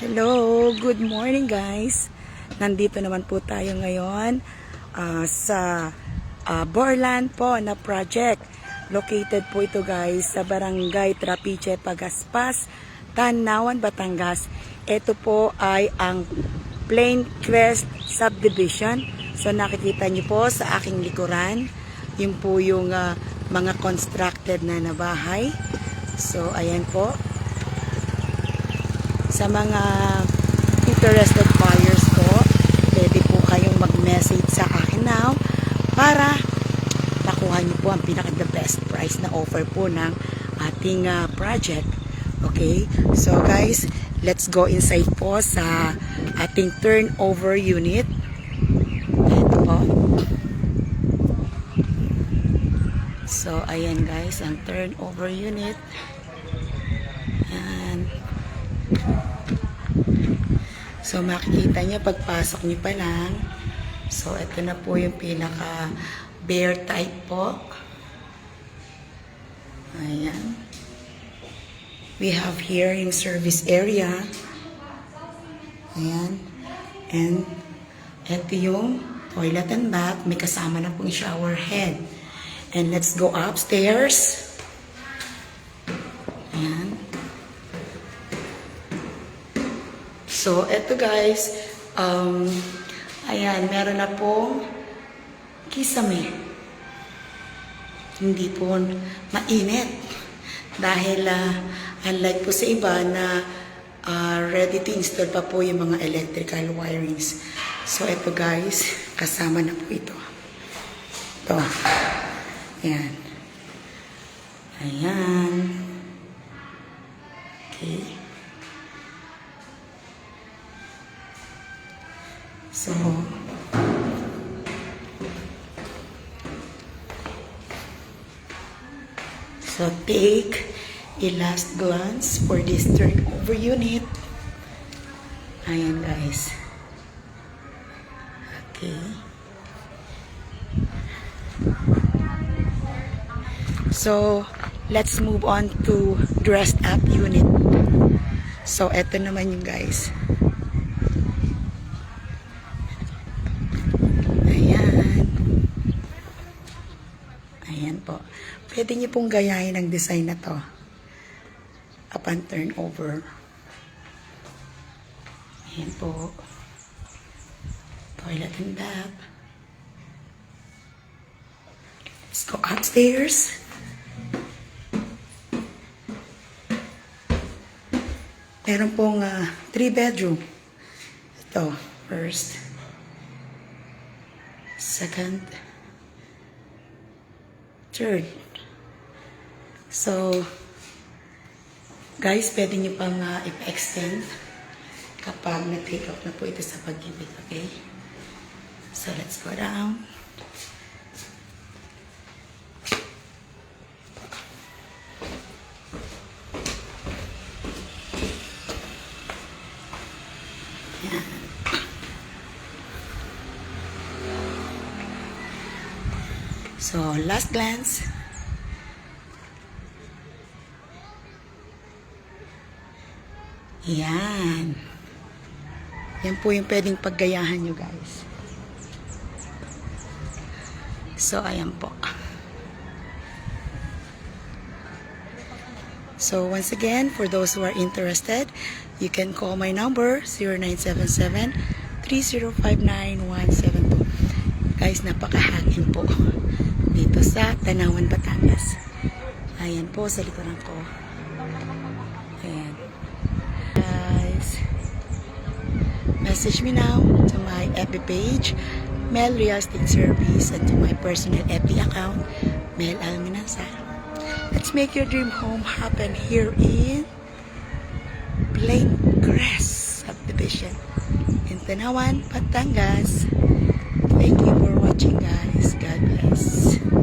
Hello, good morning guys. Nandito naman po tayo ngayon ah, sa ah, Borland po na project. Located po ito guys sa Barangay Trapiche, Pagaspas, Tanawan, Batangas. Ito po ay ang Plain Crest Subdivision. So nakikita niyo po sa aking likuran, yun po yung ah, mga constructed na na bahay. So ayan po, sa mga interested buyers po, pwede po kayong mag-message sa akin now para makuha niyo po ang pinaka the best price na offer po ng ating ah, project. Okay? So guys, let's go inside po sa ating turnover unit. Ito po. So, ayan guys, ang turnover unit. So makikita niyo pagpasok niyo pa lang. So ito na po yung pinaka bare type po. Ayan. We have here yung service area. Ayan. And ito yung toilet and bath. May kasama na pong shower head. And let's go upstairs. Ayan. So, eto guys, um, ayan, meron na pong kisame. Hindi po mainit. Dahil, ah, unlike po sa iba na ah, ready to install pa po yung mga electrical wirings. So, eto guys, kasama na po ito. Ito. Ayan. Ayan. Okay. So, so take a last glance for this turnover unit. Ayan guys. Okay. So, let's move on to dressed up unit. So, eto naman yung guys. Ayan. Ayan po. Pwede niyo pong gayahin ang design na to. Upon turnover. Ayan po. Toilet and bath. Let's go upstairs. Meron pong ah, three bedroom. Ito, first second, third. So, guys, pwede nyo pang uh, i-extend kapag na-take off na po ito sa pag-ibig, okay? So, let's go down. So, last glance. Yan. Yan po yung pwedeng paggayahan nyo, guys. So, ayan po. So, once again, for those who are interested, you can call my number, 0977-3059-172. Guys, napakahangin po dito sa Tanawan, Batangas. Ayan po, sa likuran ko. Ayan. Guys, message me now to my FB page, Mel Real Estate Service, and to my personal FB account, Mel Alminasa. Let's make your dream home happen here in Plain Grass Subdivision in Tanawan, Batangas. Thank you for watching guys. God bless.